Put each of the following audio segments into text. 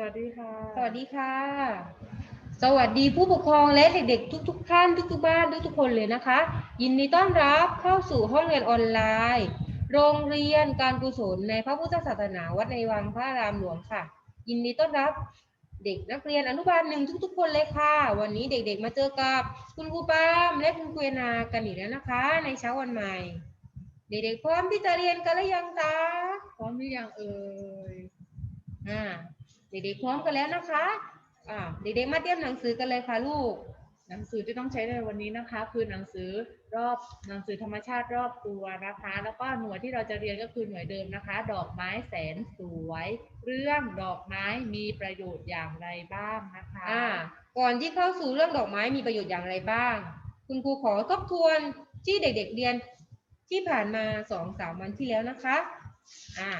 สวัสดีค่ะ สวัสดีค่ะ สวัสดีผู้ปกครองและเด็กๆ ทุก ๆ ท่านทุก ๆ บ้านทุกๆคนเลยนะคะ ยินดีต้อนรับเข้าสู่ห้องเรียนออนไลน์ โรงเรียนการกุศลในพระพุทธศาสนาวัดในวังพระอารามหลวงค่ะ ยินดีต้อนรับเด็กนักเรียนอนุบาลหนึ่งทุก ๆ คนเลยค่ะ วันนี้เด็กๆ มาเจอกับคุณครูปามและคุณครูเอนากันอีกแล้วนะคะ ในเช้าวันใหม่ เด็กๆพร้อมที่จะเรียนกันหรือยังจ๊ะพร้อมหรือยังเอ่ยอ่า เด็กๆพร้อมกันแล้วนะคะอ่าเด็กๆมาเตรียมหนังสือกันเลยค่ะลูก หนังสือที่ต้องใช้ในวันนี้นะคะ คือหนังสือรอบหนังสือธรรมชาติรอบตัวนะคะ แล้วก็หน่วยที่เราจะเรียนก็คือหน่วยเดิมนะคะ ดอกไม้แสนสวย เรื่องดอกไม้มีประโยชน์อย่างไรบ้างนะคะอ่าก่อนที่เข้าสู่เรื่องดอกไม้มีประโยชน์อย่างไรบ้าง คุณครูขอทบทวนที่เด็ก ๆเรียนที่ผ่านมาสองสามวันที่แล้วนะคะอ่า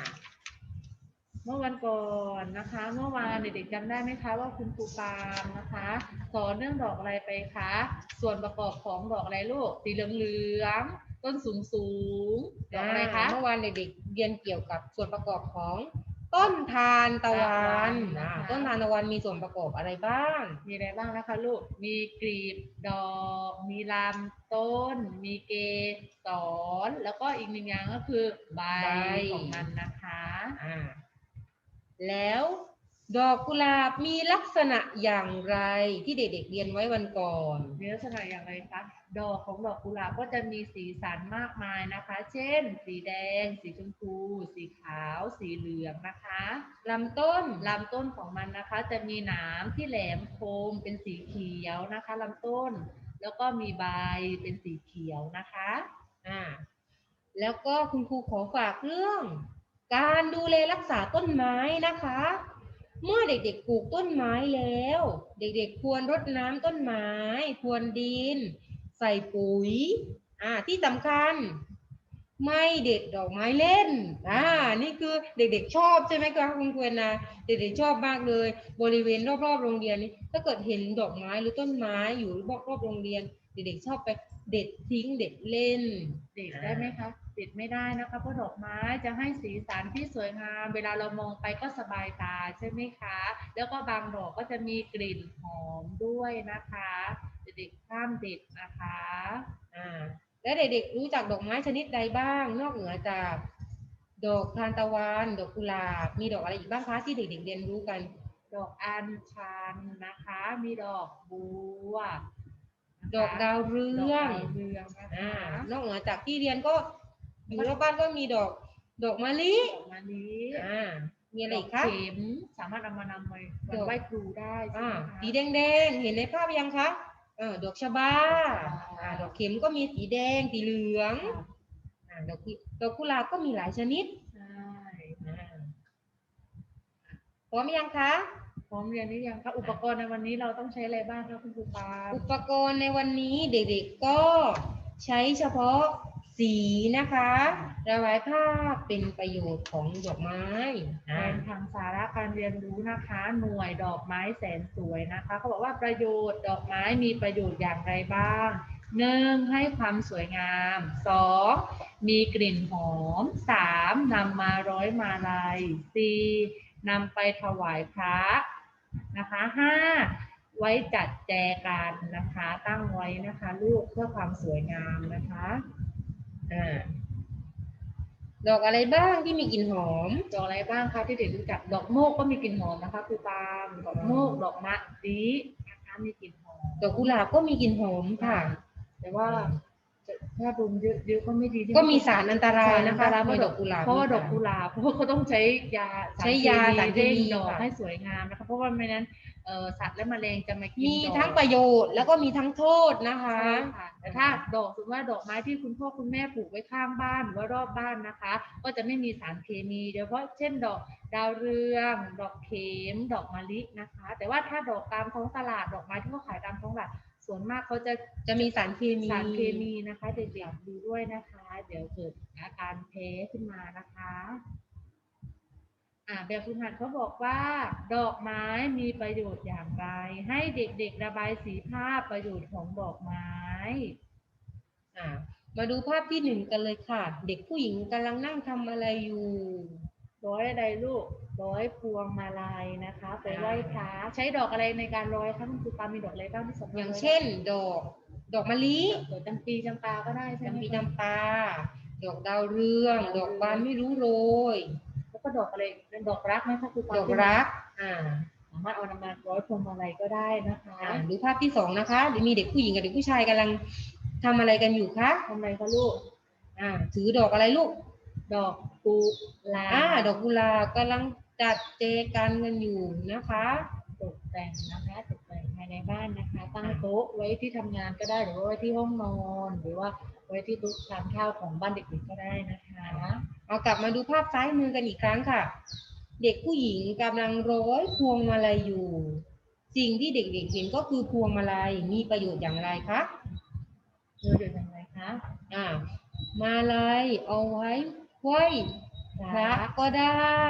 มื่อวันก่อนนะคะ เมื่อวานเด็กๆจำได้ไหมคะ ว่าคุณครูปามนะคะสอนเรื่องดอกอะไรไปคะ ส่วนประกอบของดอกอะไรลูกสีเหลืองๆต้นสูงสูงๆดอกอะไรคะเมื่อวานเด็กๆเรียนเกี่ยวกับส่วนประกอบของต้นทานตะวันตะวันนะคะอ่าต้นทานตะวันมีส่วนประกอบอะไรบ้าง มีอะไรบ้างนะคะลูก มีกลีบดอก มีลำต้น มีเกสรแล้วก็อีกหนึ่งอย่างก็คือใบใบ ของมันนะคะ อ่า แล้วดอกกุหลาบมีลักษณะอย่างไรที่เด็กๆเรียนไว้วันก่อน มีลักษณะอย่างไรคะ ดอกของดอกกุหลาบก็จะมีสีสันมากมายนะคะ เช่น สีแดง สีชมพู สีขาว สีเหลืองนะคะลำต้นลำต้นของมันนะคะ จะมีหนามที่แหลมคมเป็นสีเขียวนะคะลำต้น แล้วก็มีใบเป็นสีเขียวนะคะอ่าแล้วก็คุณครูขอฝากเรื่อง การดูแลรักษาต้นไม้นะคะ เมื่อเด็กๆปลูกต้นไม้แล้ว เด็กๆควรรดน้ำต้นไม้ ควรดิน ใส่ปุ๋ยอ่าที่สำคัญ ไม่เด็ดดอกไม้เล่นอ่านี่คือเด็กๆชอบใช่ไหมคะคุณครูนะเด็กๆชอบมากเลย บริเวณรอบๆโรงเรียนนี้ถ้าเกิดเห็นดอกไม้หรือต้นไม้อยู่รอบๆโรงเรียน เด็กๆชอบไปเด็ดทิ้งเด็ดเล่น เด็ดได้ไหมคะ เด็ดไม่ได้นะคะเพราะดอกไม้จะให้สีสันที่สวยงาม เวลาเรามองไปก็สบายตาใช่ไหมคะ แล้วก็บางดอกก็จะมีกลิ่นหอมด้วยนะคะเด็กๆห้ามเด็ดนะคะอ่าแล้วเด็กๆรู้จักดอกไม้ชนิดใดบ้าง นอกเหนือจากดอกทานตะวันดอกกุหลาบมีดอกอะไรอีกบ้างคะที่เด็กๆเรียนรู้กัน ดอกอัญชันนะคะ มีดอกบัวนะคะดอกดาวเรืดอกองดาวเรืองนะอ่าคะ นอกเหนือจากที่เรียนก็ อยู่รอบบ้านก็มีดอก ดอกมะลิดอกมะลิอ่ามีอะไรดออีกกคะเข็มสามารถเอามานำไปวันดอกไหว้ครูได้ใช่อ่าไหมคะ สีแดงๆเห็นในภาพยังคะเออดอกชบาอ่าดอกเข็มก็มีสีแดงสีเหลืองอ่าดอกกุดอกกุหลาบก็มีหลายชนิดใช่อ่าพร้อมยังคะ พร้อมเรียนหรือยังคะอุปกรณ์ในวันนี้เราต้องใช้อะไรบ้างคะคุณครูปาล์มอุปกรณ์ในวันนี้เด็กๆก็ใช้เฉพาะ สีนะคะระบายภาพเป็นประโยชน์ของดอกไม้แทอ่านทางสาระการเรียนรู้นะคะ หน่วยดอกไม้แสนสวยนะคะเขาบอกว่าประโยชน์ดอกไม้มีประโยชน์อย่างไรบ้างหนึ่งให้ความสวยงามสองมีกลิ่นหอมสามนำมาร้อยมาลัยสี่นำไปถวายพระนะคะห้าไว้จัดแจกันนะคะ ตั้งไว้นะคะ ลูกเพื่อความสวยงามนะคะ อ่า ดอกอะไรบ้างที่มีกลิ่นหอม ดอกอะไรบ้างคะที่เด็กรู้จัก ดอกโมกก็มีกลิ่นหอมนะคะครูปาล์มดอกโมก ดอกมะลินะคะมีกลิ่นหอม ดอกกุหลาบก็มีกลิ่นหอมค่ะ แต่ว่าจะถ้าดมเยอะๆก็ไม่ดีใช่ไหก็มีสารอันตรายนะคะสารอันตรายในดอกกุหลาบเพราะว่ามีดอกกุหลาบเพราะว่าเขาต้องใช้ยาใช้ยาสารเคมีร่งดอกค่ะให้สวยงามนะคะเพราะว่าไม่นั้น เอ่อสัตว์และแมลงจะมากินมีดอกทั้งประโยชน์แล้วก็มีทั้งโทษนะคะ ใช่ค่ะแต่ถ้าดอกสมมติว่าดอกไม้ที่คุณพ่อคุณแม่ปลูกไว้ข้างบ้านหรือว่ารอบบ้านนะคะ ก็จะไม่มีสารเคมีโดยเฉพาะเช่นดอกดาวเรือง ดอกเข็ม ดอกมะลินะคะ แต่ว่าถ้าดอกตามท้องตลาดดอกไม้ที่เขาขายตามท้องตลาดส่วนมากเขาจะจะมีสารเคมี สารเคมีนะคะเด็กๆดูด้วยนะคะ เดี๋ยวเกิดอาการแพ้ขึ้นมานะคะ อ่าแบบฝึกหัดเขาบอกว่า ดอกไม้มีประโยชน์อย่างไร ให้เด็กๆระบายสีภาพประโยชน์ของดอกไม้อ่ามาดูภาพที่หนึ่งกันเลยค่ะ เด็กผู้หญิงกำลังนั่งทำอะไรอยู่ ร้อยอะไรลูก ร้อยพวงมาลัยนะคะ ไปไหว้พระใช้ดอกอะไรในการร้อยคะคุณครูปามีดอกอะไรบ้างที่สำคัญอย่างเช่น ดอก ดอกมะลิดอกจำปีจำปาก็ได้ใช่ไหมจำปีคะจำปา ดอกดาวเรือง ดอกบานไม่รู้โรย แล้วก็ดอกอะไรเป็นดอกรักไหมคะครูปาดอกรัก อ่า สามารถเอานำมาร้อยพวงมาลัยก็ได้นะคะอ่าดูภาพที่สองนะคะเดี๋ยวมีเด็กผู้หญิงกับเด็กผู้ชายกำลังทำอะไรกันอยู่คะทำอะไรคะลูก อ่า ถือดอกอะไรลูก ดอกกุหลาบอ่าดอกกุหลาบกำลังจัดเจกันกันอยู่นะคะ ตกแต่งนะคะตกแต่งภายในบ้านนะคะ ตั้งโต๊ะไว้ที่ทำงานก็ได้หรือว่าไว้ที่ห้องนอน หรือว่าไว้ที่โต๊ะทานข้าวของบ้านเด็กๆก็ได้นะคะ เอากลับมาดูภาพซ้ายมือกันอีกครั้งค่ะ เด็กผู้หญิงกำลังร้อยพวงมาลัยอยู่ สิ่งที่เด็กๆเห็นก็คือพวงมาลัยมีประโยชน์อย่างไรคะเรือเดือดยังไงคะอ่ามาลัยเอาไว้ไหว้พระก็ได้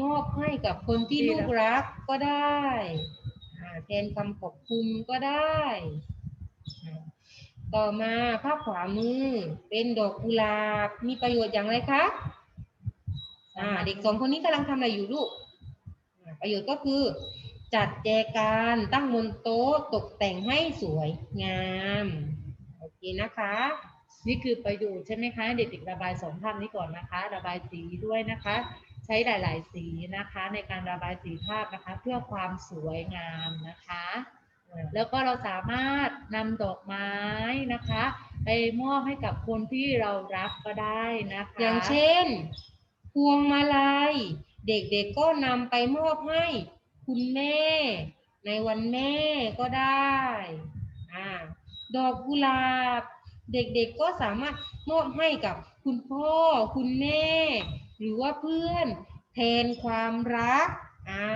มอบให้กับคนที่ลูกรักก็ได้อ่าแทนคำขอบคุณก็ได้อ่า ต่อมาภาพขวามือ เป็นดอกกุหลาบ มีประโยชน์อย่างไรคะอ่าเด็กสองคนนี้กำลังทำอะไรอยู่ลูก ประโยชน์ก็คือ จัดแจกันตั้งบนโต๊ะตกแต่งให้สวยงามโอเคนะคะ นี่คือประโยชน์ใช่ไหมคะ เด็กๆระบายสองภาพนี้ก่อนนะคะ ระบายสีด้วยนะคะ ใช้หลาย ๆ สีนะคะ ในการระบายสีภาพนะคะ เพื่อความสวยงามนะคะ แล้วก็เราสามารถนำดอกไม้นะคะ ไปมอบให้กับคนที่เรารักก็ได้นะคะอย่างเช่น พวงมาลัย เด็กๆก็นำไปมอบให้คุณแม่ ในวันแม่ก็ได้อ่าดอกกุหลาบ เด็กๆก็สามารถมอบให้กับคุณพ่อ คุณแม่ หรือว่าเพื่อน แทนความรักอ่า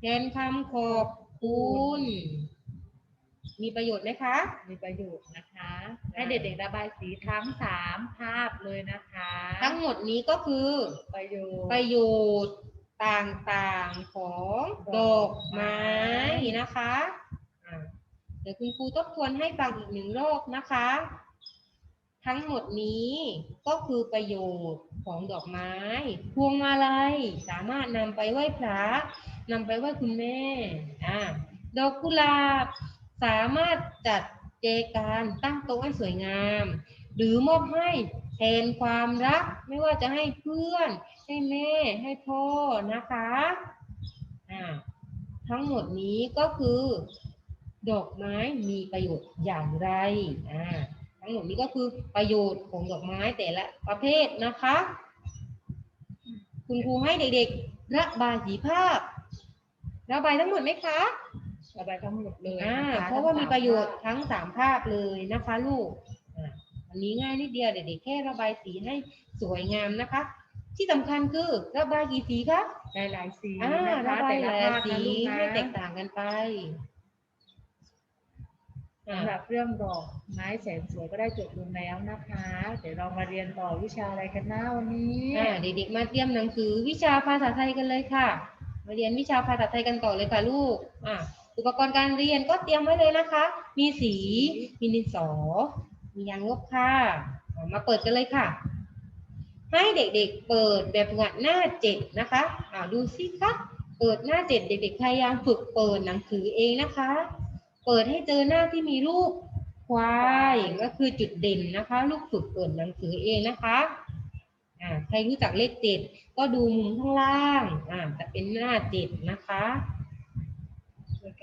แทนคำขอบคุณ มีประโยชน์ไหมคะ มีประโยชน์นะคะ ให้เด็กๆระบายสีทั้งสามภาพเลยนะคะ ทั้งหมดนี้ก็คือประโยชน์ประโยชน์ต่างๆของดอกไม้นะคะอ่าเดี๋ยวคุณครูทบทวนให้ฟังอีกหนึ่งรอบนะคะ ทั้งหมดนี้ก็คือประโยชน์ของดอกไม้ พวงมาลัยสามารถนำไปไหว้พระนำไปไหว้คุณแม่อ่าดอกกุหลาบ สามารถจัดเจการตั้งโต๊ะให้สวยงาม หรือมอบให้แทนความรัก ไม่ว่าจะให้เพื่อน ให้แม่ ให้พ่อนะคะอ่าทั้งหมดนี้ก็คือ ดอกไม้มีประโยชน์อย่างไรอ่าทั้งหมดนี้ก็คือประโยชน์ของดอกไม้แต่ละประเภทนะคะ คุณครูให้เด็กๆระบายสีภาพระบายทั้งหมดไหมคะ ระบายทั้งหมดเลยอ่านะคะเพราะว่ามีประโยชน์ทั้งสามภาพทั้งสามภาพเลยนะคะลูกอ่าอันนี้ง่ายนิดเดียวเด็กๆแค่ระบายสีให้สวยงามนะคะ ที่สำคัญคือระบายกี่สีคะหลายๆสีอ่านะคะระบายแต่หละลายภาพสีนะลูกนะให้แตกต่างกันไปอ่าสำหรับเรื่องดอกไม้แสนสวยก็ได้จบลงแล้วนะคะ เดี๋ยวเรามาเรียนต่อวิชาอะไรกันนะวันนี้อ่าเด็กๆมาเตรียมหนังสือวิชาภาษาไทยกันเลยค่ะ มาเรียนวิชาภาษาไทยกันต่อเลยค่ะลูกอ่า อุปกรณ์การเรียนก็เตรียมไว้เลยนะคะ มีสี มีดินสอ มียางลบค่ะ มาเปิดกันเลยค่ะ ให้เด็กๆเปิดแบบหงัดหน้าเจ็ดนะคะอ่าดูสิคะเปิดหน้าเจ็ดเด็กๆพยายามฝึกเปิดหนังสือเองนะคะ เปิดให้เจอหน้าที่มีรูปควายก็คือจุดเด่นนะคะ ลูกฝึกเปิดหนังสือเองนะคะอ่าใครรู้จักเลขเจ็ดก็ดูมุมข้างล่างอ่าจะเป็นหน้าเจ็ดนะคะ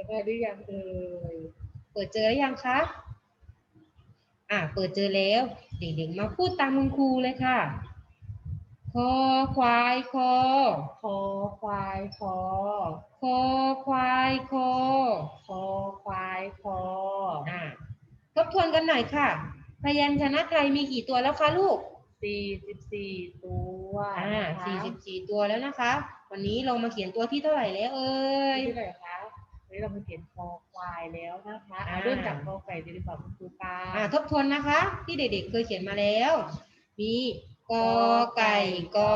ได้หรือยังเอ่ยเปิดเจอหรือยังคะ อ่าเปิดเจอแล้ว เด็กๆมาพูดตามคุณครูเลยค่ะ คอควายคอ คอควายคอ คอควายคอ คอควายคอ อ่าทบทวนกันหน่อยค่ะ พยัญชนะไทยมีกี่ตัวแล้วคะลูกสี่สิบสี่ตัวอ่านะคะสี่สิบสี่ตัวแล้วนะคะ วันนี้เรามาเขียนตัวที่เท่าไหร่แล้วเอ่ย ที่ไหนคะ วันนี้เรามาเขียนคอควายแล้วนะคะอ่าเอาเริ่มจากคอไก่ดีกว่าคุณครูปาอ่าทบทวนนะคะ ที่เด็กๆเคยเขียนมาแล้ว มีกอไก่กอ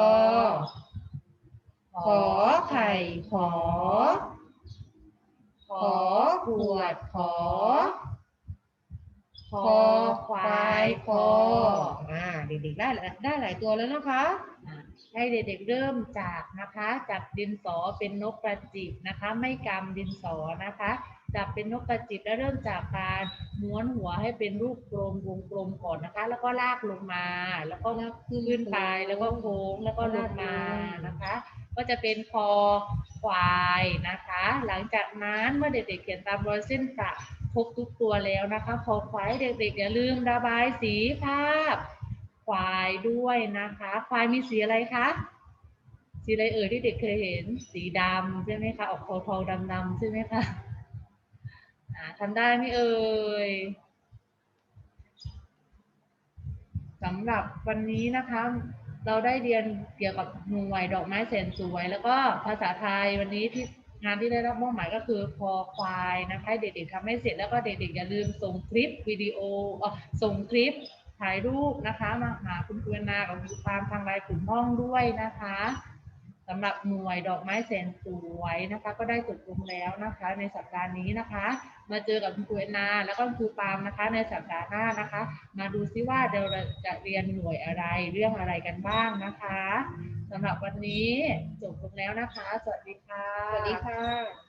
ขอไข่ขอ ขอขวดขอคอคอควายคออ่าเด็กๆได้ได้หลายตัวแล้วนะคะอะ ให้เด็กๆเริ่มจากนะคะ จับดินสอเป็นนกกระจิบนะคะ ไม่กำดินสอนะคะ จับเป็นนกกระจิบแล้วเริ่มจากการม้วนหัวให้เป็นรูปกลมวงกลมก่อนนะคะ แล้วก็ลากลงมา แล้วก็ขึ้นไปแล้วก็โค้งแล้วก็ลงมานะคะ ก็จะเป็นคอควายนะคะ หลังจากนั้นเมื่อเด็กๆเขียนตามรอยเส้นประครบทุกตัวแล้วนะคะคอควายเด็กๆอย่าลืมระบายสีภาพ ควายด้วยนะคะ ควายมีสีอะไรคะสีอะไรเอ่ยที่เด็กเคยเห็นสีดำใช่ไหมคะออกทองๆดำๆใช่ไหมคะทำได้ไหมเอ่ยสำหรับวันนี้นะคะ เราได้เรียนเกี่ยวกับหน่วยดอกไม้แสนสวย แล้วก็ภาษาไทยวันนี้ที่งานที่ได้รับมอบหมายก็คือคอควายนะคะ เด็กๆทำให้เสร็จแล้วก็เด็กๆอย่าลืมส่งคลิปวิดีโออส่งคลิป ถ่ายรูปนะคะ มาหาคุณครูแอนนากับคุณปามทางไลน์กลุ่มห้องด้วยนะคะสำหรับหน่วยดอกไม้แสนสวยนะคะ ก็ได้จบลงแล้วนะคะ ในสัปดาห์นี้นะคะ มาเจอกับคุณครูแอนนา แล้วก็คุณครูปามนะคะ ในสัปดาห์หน้านะคะ มาดูซิว่าเดี๋ยวเราจะเรียนหน่วยอะไรเรื่องอะไรกันบ้างนะคะสำหรับวันนี้จบลงแล้วนะคะ สวัสดีค่ะ สวัสดีค่ะ